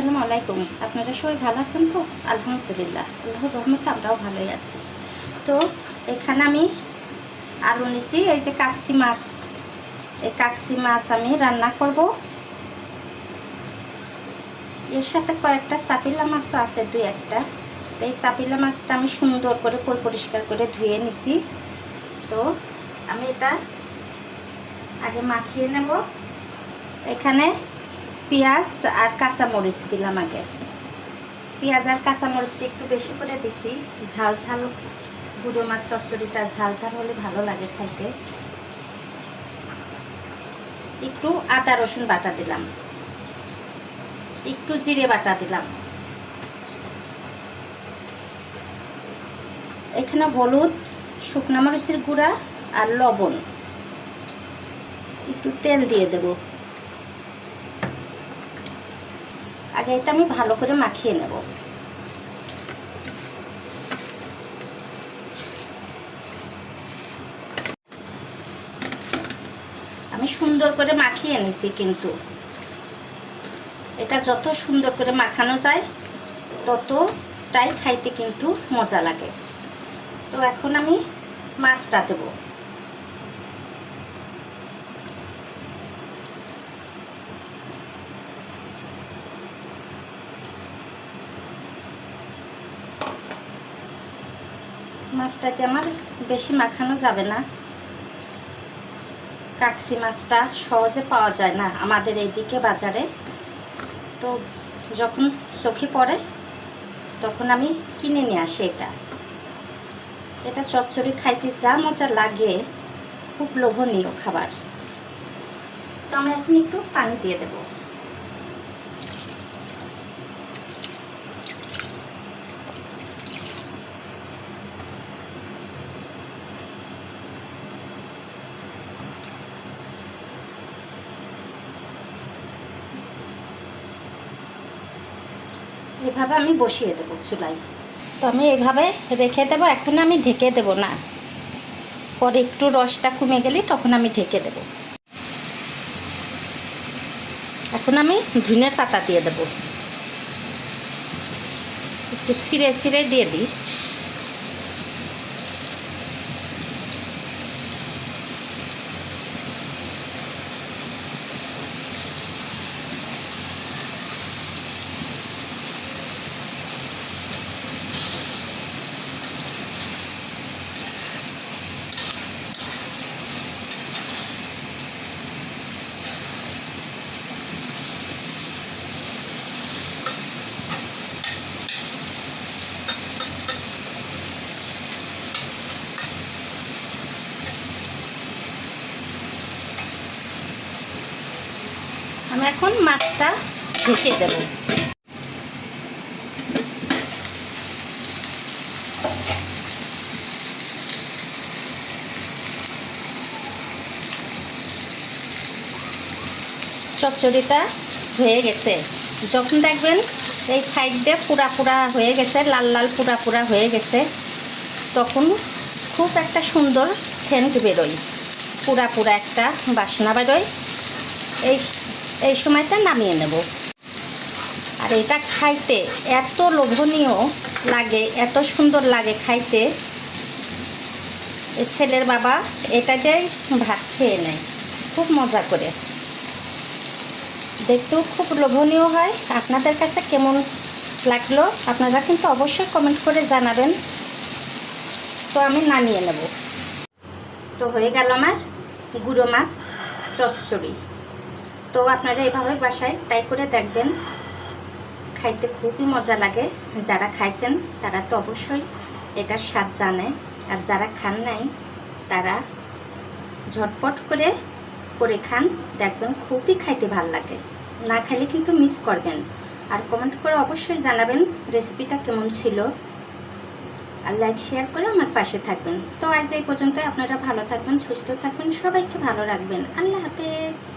আসসালামু আলাইকুম। আপনারা সবাই ভালো আছেন তো? আলহামদুলিল্লাহ। আল্লাহর রহমতে আমরাও ভালোই আছি। তো এখানে আমি আলু নিছি, এই যে কাকসি মাছ। এই কাকসি মাছ আমি রান্না করব। এর সাথে কয়েকটা চাপিলা মাছও আছে, দুই একটা। এই চাপিলা মাছটা আমি সুন্দর করে পরি পরিষ্কার করে ধুয়ে নিছি। তো আমি এটা আগে মাখিয়ে নেব। এখানে পেঁয়াজ আর কাঁচামরিচ দিলাম আগে। পেঁয়াজ আর কাঁচামরিচটা একটু বেশি করে দিছি। ঝাল ঝাল, গুঁড়ো মাছ, চচ্চড়িটা ঝাল ঝাল হলে ভালো লাগে খাইতে। একটু আদা, রসুন বাটা দিলাম। একটু জিরে বাটা দিলাম। এখানে হলুদ, শুকনা মরিচের গুঁড়া আর লবণ। একটু তেল দিয়ে দেবো। আগে এটা আমি ভালো করে মাখিয়ে নেব। আমি সুন্দর করে মাখিয়ে নিছি কিন্তু। এটা যত সুন্দর করে মাখানো যায়, ততটাই খাইতে কিন্তু মজা লাগে। তো এখন আমি মাছটা দেবো। মাছটাকে আমার বেশি মাখানো যাবে না। কাকসি মাছটা সহজে পাওয়া যায় না আমাদের এইদিকে বাজারে। তো যখন চোখে পড়ে, তখন আমি কিনে নিয়ে আসি এটা। এটা চচ্চড়ি খাইতে যা মজা লাগে, খুব লোভনীয় খাবার। তো আমি এখন একটু পানি দিয়ে দেবো। এভাবে আমি বসিয়ে দেবো চুলাই। তো আমি এভাবে রেখে দেবো, এখন আমি ঢেকে দেব না। পরে একটু রসটা কমে গেলে তখন আমি ঢেকে দেব। এখন আমি ধুনের পাতা দিয়ে দেব। একটু সিরে সিরে দিয়ে দিই। এখন মাছটা ঢেকে দেব। চচ্চড়িটা হয়ে গেছে। যখন দেখবেন এই সাইড পুরা পুরা হয়ে গেছে, লাল লাল পুরা পুরা হয়ে গেছে, তখন খুব একটা সুন্দর সেন্ট বেরোয়। পুরা পুরা একটা বাসনা বেরোয়। এই এই সময়টা নামিয়ে নেব। আর এটা খাইতে এত লোভনীয় লাগে, এত সুন্দর লাগে খাইতে। ছেলের বাবা এটা দিয়েই ভাত খেয়ে নেয়, খুব মজা করে। দেখতেও খুব লোভনীয় হয়। আপনাদের কাছে কেমন লাগল আপনারা কিন্তু অবশ্যই কমেন্ট করে জানাবেন। তো আমি নামিয়ে নেব। তো হয়ে গেল আমার গুঁড়ো মাছ চচ্চড়ি। তো আপনারা এভাবে বাসায় ট্রাই করে দেখবেন। খাইতে খুবই মজা লাগে। যারা খাইছেন, তারা তো অবশ্যই এটার স্বাদ জানে। আর যারা খান নাই, তারা ঝটপট করে করে খান। দেখবেন খুবই খাইতে ভালো লাগে। না খাইলে কিন্তু মিস করবেন। আর কমেন্ট করে অবশ্যই জানাবেন রেসিপিটা কেমন ছিল। আর লাইক শেয়ার করে আমার পাশে থাকবেন। তো আজ এই পর্যন্ত আপনারা ভালো থাকবেন, সুস্থ থাকবেন। সবাইকে ভালো রাখবেন। আল্লাহ হাফেজ।